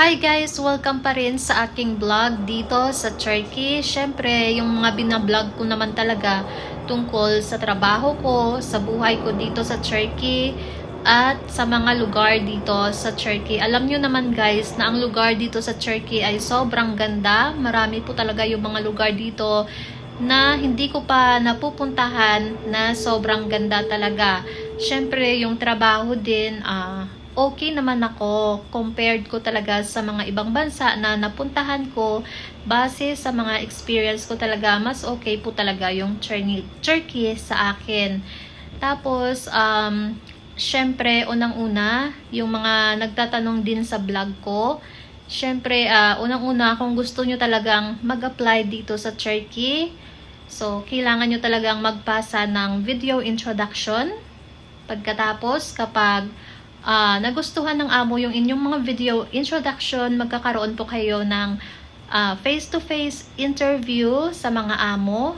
Hi guys! Welcome pa rin sa aking vlog dito sa Turkey. Siyempre, yung mga binablog ko naman talaga tungkol sa trabaho ko, sa buhay ko dito sa Turkey, at sa mga lugar dito sa Turkey. Alam nyo naman guys na ang lugar dito sa Turkey ay sobrang ganda. Marami po talaga yung mga lugar dito na hindi ko pa napupuntahan na sobrang ganda talaga. Siyempre, yung trabaho din, ah, okay naman ako compared ko talaga sa mga ibang bansa na napuntahan ko. Base sa mga experience ko talaga mas okay po talaga yung Turkey, sa akin. Tapos um, syempre unang-una yung mga nagtatanong din sa vlog ko syempre uh, unang-una kung gusto nyo talagang mag-apply dito sa Turkey so kailangan nyo talagang magpasa ng video introduction. Pagkatapos kapag uh, nagustuhan ng amo yung inyong mga video introduction, magkakaroon po kayo ng uh, face-to-face interview sa mga amo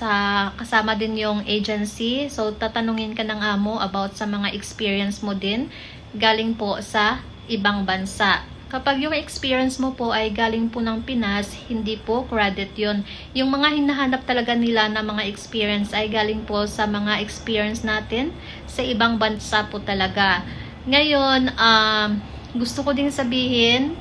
sa kasama din yung agency. So, tatanungin ka ng amo about sa mga experience mo din galing po sa ibang bansa. Kapag yung experience mo po ay galing po ng Pinas, hindi po credit yon. Yung mga hinahanap talaga nila na mga experience ay galing po sa mga experience natin sa ibang bansa po talaga. Ngayon, um, gusto ko din sabihin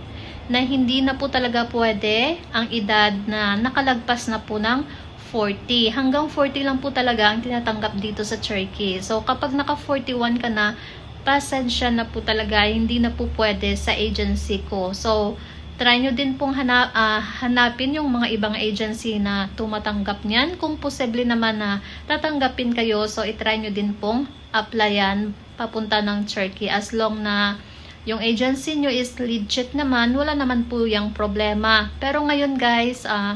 na hindi na po talaga pwede ang edad na nakalagpas na po ng 40. Hanggang 40 lang po talaga ang tinatanggap dito sa Turkey. So, kapag naka 41 ka na, pasensya na po talaga, hindi na po pwede sa agency ko. So, try nyo din pong hanap, uh, hanapin yung mga ibang agency na tumatanggap niyan. Kung posible naman na tatanggapin kayo, so itry nyo din pong applyan papunta ng Turkey as long na yung agency nyo is legit naman, wala naman po yung problema. Pero ngayon guys, uh,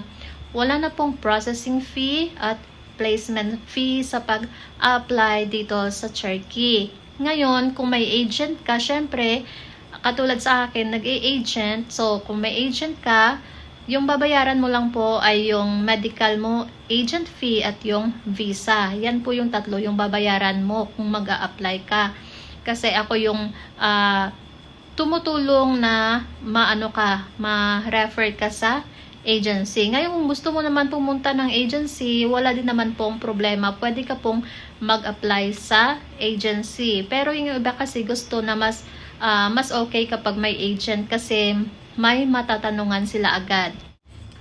wala na pong processing fee at placement fee sa pag-apply dito sa Turkey. Ngayon, kung may agent ka, syempre, katulad sa akin, nag-agent. So, kung may agent ka, yung babayaran mo lang po ay yung medical mo, agent fee at yung visa. Yan po yung tatlo yung babayaran mo kung mag apply ka. Kasi ako yung uh, tumutulong na maano ka, ma-refer ka sa agency. Ngayon, kung gusto mo naman pumunta ng agency, wala din naman pong problema. Pwede ka pong mag-apply sa agency. Pero yung iba kasi gusto na mas, uh, mas okay kapag may agent kasi may matatanungan sila agad.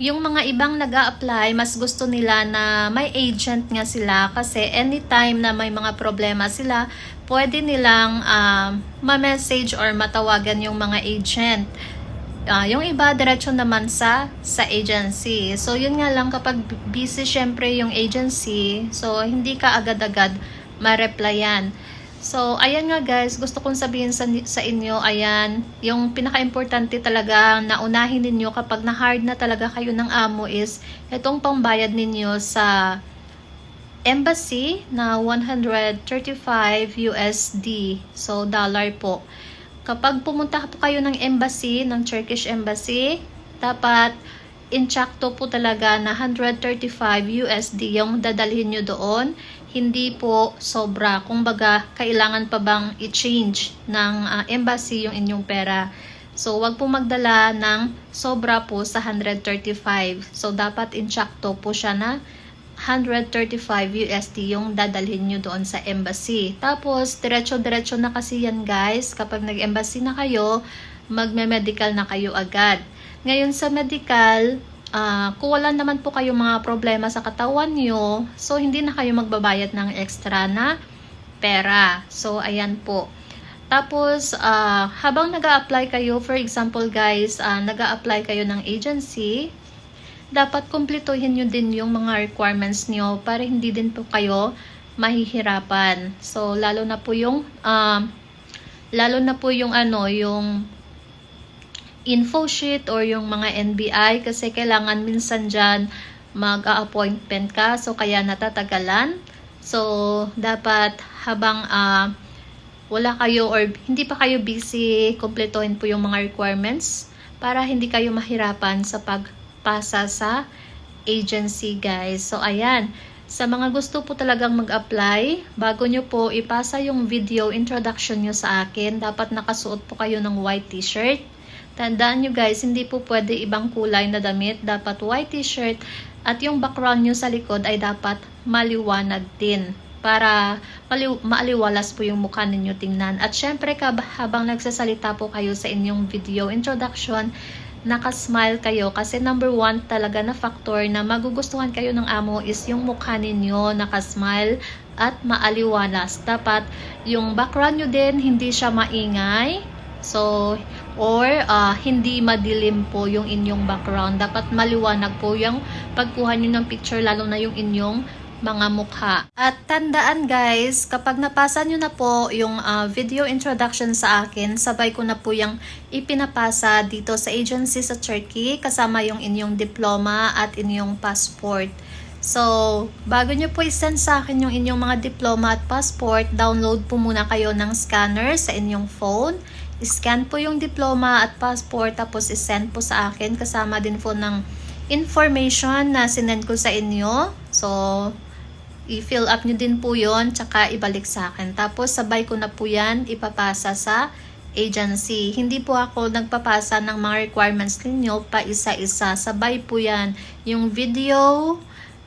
Yung mga ibang nag apply mas gusto nila na may agent nga sila kasi anytime na may mga problema sila, pwede nilang uh, ma-message or matawagan yung mga agent. Uh, yung iba, diretso naman sa sa agency. So, yun nga lang kapag busy syempre yung agency, so hindi ka agad-agad ma-replyan. So, ayan nga guys, gusto kong sabihin sa, sa inyo, ayan, yung pinaka-importante talaga na unahin ninyo kapag na-hard na talaga kayo ng amo is itong pambayad ninyo sa embassy na 135 USD. So, dollar po. Kapag pumunta po kayo ng embassy, ng Turkish embassy, dapat inchakto po talaga na 135 USD yung dadalhin nyo doon. Hindi po sobra. Kung baga, kailangan pa bang i-change ng uh, embassy yung inyong pera. So, wag po magdala ng sobra po sa 135. So, dapat inchakto po siya na 135 USD yung dadalhin nyo doon sa embassy. Tapos, diretso-diretso na kasi yan guys. Kapag nag-embassy na kayo, magme-medical na kayo agad. Ngayon sa medical, uh, kung wala naman po kayo mga problema sa katawan nyo, so hindi na kayo magbabayad ng extra na pera. So, ayan po. Tapos, uh, habang nag apply kayo, for example guys, uh, nag apply kayo ng agency, dapat kumpletuhin nyo din yung mga requirements nyo para hindi din po kayo mahihirapan. So, lalo na po yung, uh, lalo na po yung ano, yung info sheet or yung mga NBI kasi kailangan minsan dyan mag-appointment ka so kaya natatagalan. So, dapat habang uh, wala kayo or hindi pa kayo busy, kumpletuhin po yung mga requirements para hindi kayo mahirapan sa pagpasa sa agency guys. So, ayan. Sa mga gusto po talagang mag-apply, bago nyo po ipasa yung video introduction nyo sa akin, dapat nakasuot po kayo ng white t-shirt Tandaan nyo guys, hindi po pwede ibang kulay na damit. Dapat white t-shirt at yung background nyo sa likod ay dapat maliwanag din para maaliwalas po yung mukha ninyo tingnan. At syempre habang nagsasalita po kayo sa inyong video introduction, nakasmile kayo kasi number one talaga na factor na magugustuhan kayo ng amo is yung mukha ninyo nakasmile at maaliwalas. Dapat yung background nyo din hindi siya maingay. So, or ah, hindi madilim po yung inyong background. Dapat maliwanag po yung pagkuha nyo ng picture lalo na yung inyong mga mukha. At tandaan guys, kapag napasa nyo na po yung ah, video introduction sa akin, sabay ko na po yung ipinapasa dito sa agency sa Turkey kasama yung inyong diploma at inyong passport. So, bago nyo po isend sa akin yung inyong mga diploma at passport, download po muna kayo ng scanner sa inyong phone. Scan po yung diploma at passport tapos isend po sa akin kasama din po ng information na sinend ko sa inyo. So, i-fill up nyo din po yon tsaka ibalik sa akin. Tapos sabay ko na po yan ipapasa sa agency. Hindi po ako nagpapasa ng mga requirements ninyo pa isa-isa. Sabay po yan. Yung video,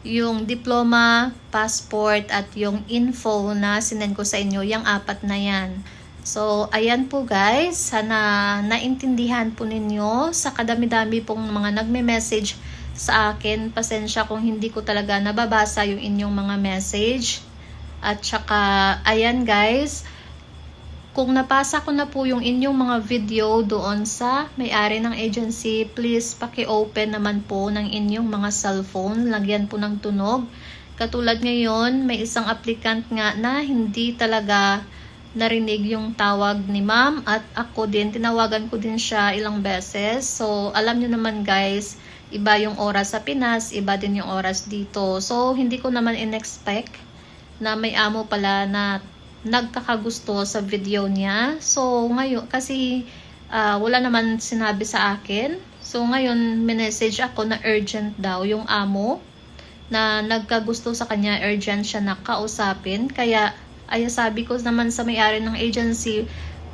yung diploma, passport, at yung info na sinend ko sa inyo, yung apat na yan. So, ayan po guys. Sana naintindihan po ninyo sa kadami-dami pong mga nagme-message sa akin. Pasensya kung hindi ko talaga nababasa yung inyong mga message. At saka, ayan guys, kung napasa ko na po yung inyong mga video doon sa may-ari ng agency, please paki-open naman po ng inyong mga cellphone. Lagyan po ng tunog. Katulad ngayon, may isang applicant nga na hindi talaga narinig yung tawag ni ma'am at ako din, tinawagan ko din siya ilang beses. So, alam nyo naman guys, iba yung oras sa Pinas, iba din yung oras dito. So, hindi ko naman in-expect na may amo pala na nagkakagusto sa video niya. So, ngayon, kasi ah, wala naman sinabi sa akin. So, ngayon, minessage ako na urgent daw yung amo na nagkagusto sa kanya, urgent siya na kausapin. Kaya, ay sabi ko naman sa may-ari ng agency,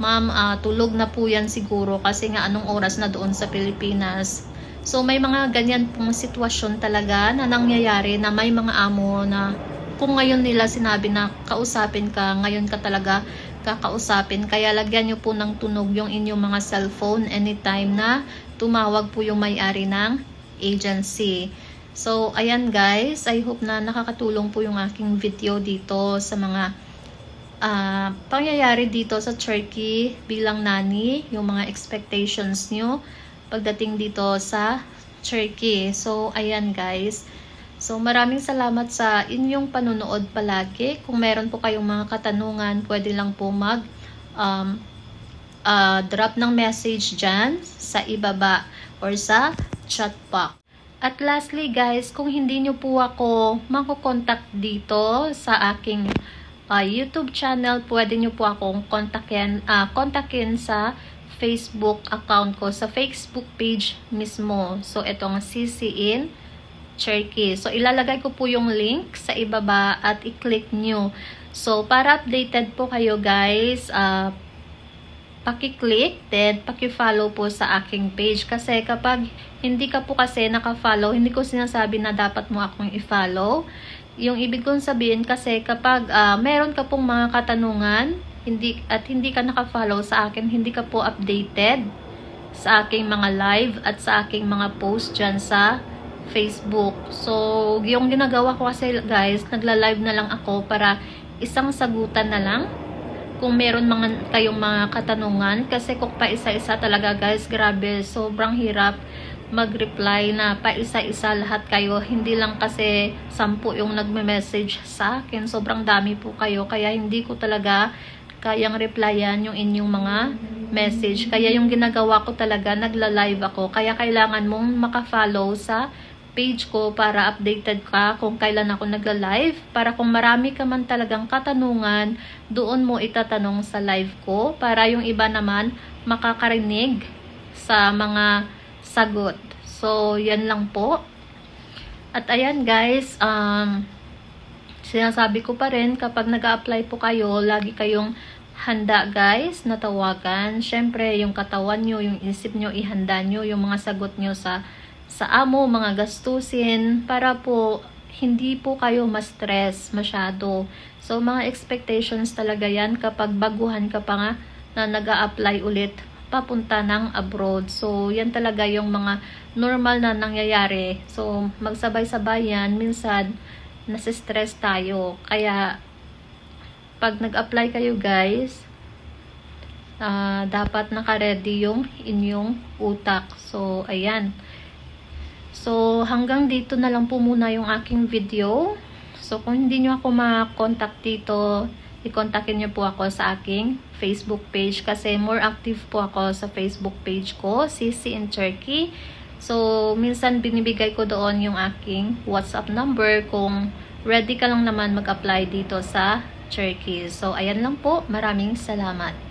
ma'am, ah, tulog na po yan siguro kasi nga anong oras na doon sa Pilipinas. So, may mga ganyan pong sitwasyon talaga na nangyayari na may mga amo na kung ngayon nila sinabi na kausapin ka, ngayon ka talaga kakausapin. Kaya lagyan nyo po ng tunog yung inyong mga cellphone anytime na tumawag po yung may-ari ng agency. So, ayan guys. I hope na nakakatulong po yung aking video dito sa mga ah, pangyayari dito sa Turkey bilang nani, yung mga expectations nyo pagdating dito sa Turkey. So, ayan guys. So, maraming salamat sa inyong panunood palagi. Kung meron po kayong mga katanungan, pwede lang po mag um, ah, drop ng message dyan sa ibaba or sa chat box. At lastly guys, kung hindi nyo po ako makokontakt dito sa aking ah, YouTube channel, pwede nyo po akong kontakin, ah, kontakin sa Facebook account ko, sa Facebook page mismo. So, itong CCIN Cherokee. So, ilalagay ko po yung link sa ibaba at i-click nyo. So, para updated po kayo guys, ah, paki-click, then paki-follow po sa aking page. Kasi kapag hindi ka po kasi naka-follow, hindi ko sinasabi na dapat mo akong i-follow. Yung ibig kong sabihin kasi kapag ah, meron ka pong mga katanungan, hindi at hindi ka naka-follow sa akin, hindi ka po updated sa aking mga live at sa aking mga post dyan sa Facebook. So, yung ginagawa ko kasi guys, nagla-live na lang ako para isang sagutan na lang kung meron mga kayong mga katanungan kasi kung pa isa-isa talaga guys, grabe, sobrang hirap mag-reply na pa isa-isa lahat kayo. Hindi lang kasi sampu yung nagme-message sa akin. Sobrang dami po kayo. Kaya hindi ko talaga kayang replyan yung inyong mga message. Kaya yung ginagawa ko talaga, nagla-live ako. Kaya kailangan mong maka-follow sa page ko para updated ka kung kailan ako nagla-live. Para kung marami ka man talagang katanungan, doon mo itatanong sa live ko. Para yung iba naman makakarinig sa mga sagot. So, yan lang po. At ayan guys, um, sinasabi ko pa rin kapag nag apply po kayo, lagi kayong handa guys na tawagan. Syempre, yung katawan nyo, yung isip nyo, ihanda nyo yung mga sagot nyo sa sa amo, mga gastusin para po hindi po kayo ma-stress masyado. So, mga expectations talaga yan kapag baguhan ka pa nga na nag apply ulit papunta ng abroad. So, yan talaga yung mga normal na nangyayari. So, magsabay-sabay yan. Minsan, nasistress tayo. Kaya, pag nag-apply kayo guys, ah, dapat naka-ready yung inyong utak. So, ayan. So, hanggang dito na lang po muna yung aking video. So, kung hindi nyo ako ma-contact dito, i-contactin nyo po ako sa aking Facebook page kasi more active po ako sa Facebook page ko, CC in Turkey. So, minsan binibigay ko doon yung aking WhatsApp number kung ready ka lang naman mag-apply dito sa Turkey. So, ayan lang po. Maraming salamat.